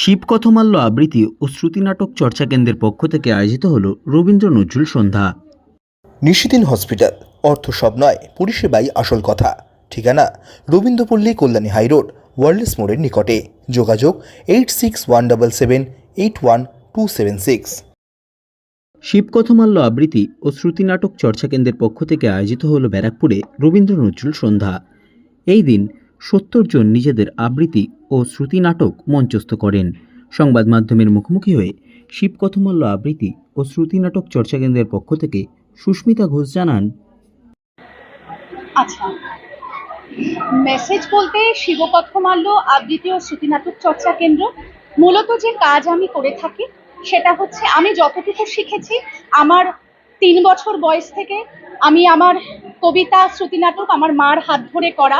শিবকথমাল্য আবৃত্তি ও শ্রুতি নাটক চর্চা কেন্দ্রের পক্ষ থেকে আয়োজিত হল রবীন্দ্র নজরুল সন্ধ্যা। নিশিদিন হসপিটাল অর্থ সব নয় পরিষেবাই আসল কথা। ঠিকানা রবীন্দ্রপল্লী কল্যাণী হাইরোড ওয়ার্ল্ডস মোড়ের নিকটে। যোগাযোগ eight six one double seven eight one two seven six. শিবকথমাল্য আবৃত্তি ও শ্রুতি নাটক চর্চা কেন্দ্রের পক্ষ থেকে আয়োজিত হল ব্যারাকপুরে রবীন্দ্র নজরুল সন্ধ্যা। এই দিন সত্তর জন নিজেদের আবৃত্তি ও শ্রুতি নাটক মঞ্চস্থ করেন। সংবাদ মাধ্যমের মুখোমুখি হয়ে শিবকথমাল্য আবৃত্তি ও শ্রুতি নাটক চর্চা কেন্দ্রের পক্ষ থেকে সুস্মিতা ঘোষ জানান আচ্ছা। মেসেজ বলতে শিবকথমাল্য আবৃত্তি ও শ্রুতি নাটক চর্চা কেন্দ্র মূলত যে কাজ আমি করে থাকি সেটা হচ্ছে আমি যতটুকু শিখেছি আমার তিন বছর বয়স থেকে আমি আমার কবিতা, শ্রুতি নাটক, আমার মার হাত ধরে করা,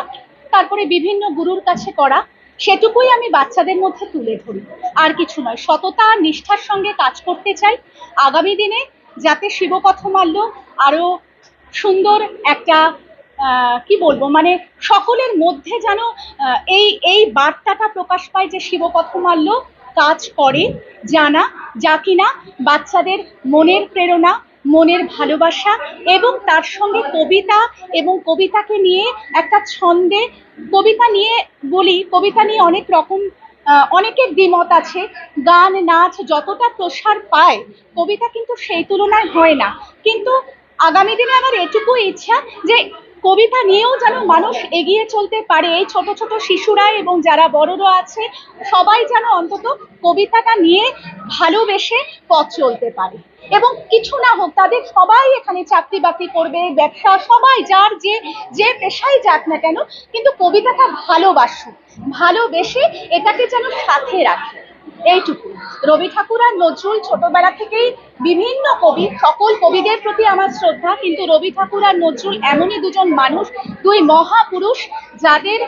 তারপরে বিভিন্ন গুরুর কাছে করা সেটুকুই আমি বাচ্চাদের মধ্যে তুলে ধরি। আর কিছু নয়, সততা নিষ্ঠার সঙ্গে কাজ করতে চাই। আগামী দিনে যাতে শিবকথমাল্য আরও সুন্দর একটা কি বলব মানে সকলের মধ্যে যেন এই এই বার্তাটা প্রকাশ পায় যে শিবকথমাল্য কাজ করে, জানা, যা কিনা বাচ্চাদের মনের প্রেরণা মনের ভালোবাসা এবং তার সঙ্গে কবিতা এবং কবিতাকে নিয়ে একটা ছন্দে, কবিতা নিয়ে বলি, কবিতা নিয়ে অনেক রকম অনেকের দ্বিমত আছে। গান, নাচ যতটা প্রসার পায়, কবিতা কিন্তু সেই তুলনায় হয় না। কিন্তু আগামী দিনে আমার এটুকু ইচ্ছা যে কবিতা নিয়েও যেন মানুষ এগিয়ে চলতে পারে, এই ছোট ছোট শিশুরা এবং যারা বড়রা আছে, সবাই যেন অন্তত কবিতাটা নিয়ে ভালোবেসে পথ চলতে পারে। এবং কিছু না হোক, তাদের সবাই এখানে চাকরি বাকরি করবে, ব্যবসা, সবাই যার যে যে পেশায় যাক না কেন, কিন্তু কবিতাটা ভালোবাসুক, ভালোবেসে এটাকে যেন সাথে রাখে। এইটুকু রবি ঠাকুর আর নজরুল ছোটবেলা থেকেই বিভিন্ন কবি, সকল কবিদের প্রতি আমার শ্রদ্ধা, কিন্তু রবি ঠাকুর আর নজরুল এমনই দুজন মানুষ, দুই মহাপুরুষ, যাদের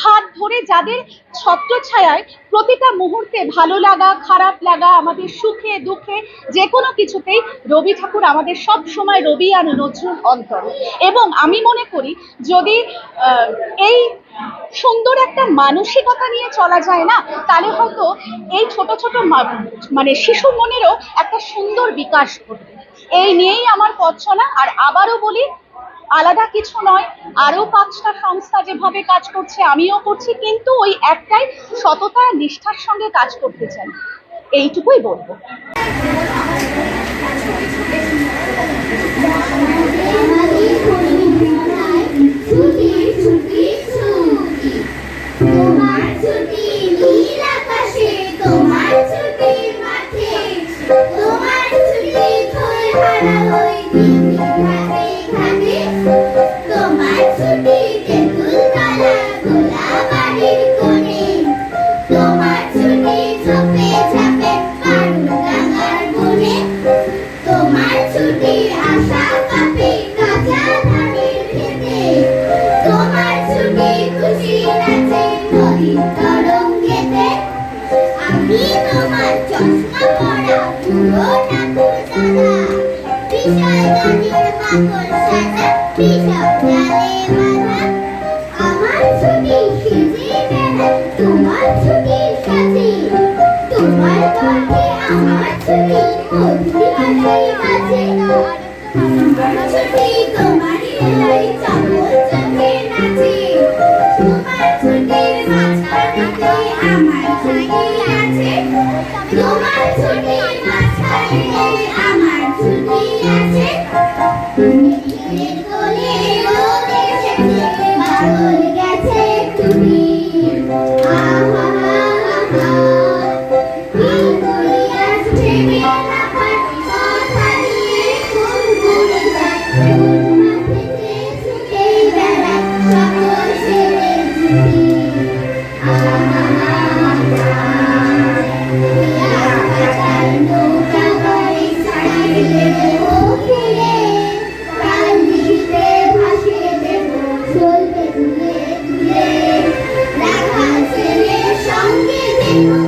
হাত ধরে যাদের ছত্রছায়ায় প্রতিটা মুহূর্তে ভালো লাগা, খারাপ লাগা, আমাদের সুখে, দুঃখে যে কোনো কিছুতেই রবি ঠাকুর আমাদের সব সময় রবি আর নজরুল অন্তর। এবং আমি মনে করি যদি এই সুন্দর একটা মানসিকতা নিয়ে চলা যায় না, তাহলে হয়তো এই ছোট ছোট মানে শিশু মনেরও একটা সুন্দর বিকাশ ঘটবে। এই নিয়েই আমার পথ চলা। আর আবারও বলি আলাদা কিছু নয় আরও পাঁচটা সংস্থা যেভাবে কাজ করছে, আমিও করছি, কিন্তু ওই একটাই সততা নিষ্ঠার সঙ্গে কাজ করতে চাই। এইটুকুই বলব। ছুটি তেঁতুল তলা গোলা বাড়ির কোণে তোমার ছুটি ঝোপে ঝাপে কারু ডাঙার বনে তোমার ছুটি আশা কাপে কাঁচা ধানের খেতে তোমার ছুটি খুশি নাচে নদীর তরঙ্গেতে আমি তোমার চশমা পরা পুরো ঠাকুর দাদা বিশাল গানের মাকড় সাদা বিশাল ছুটির ছুটি আমার ছুটি you.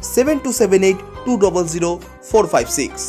7278 200456.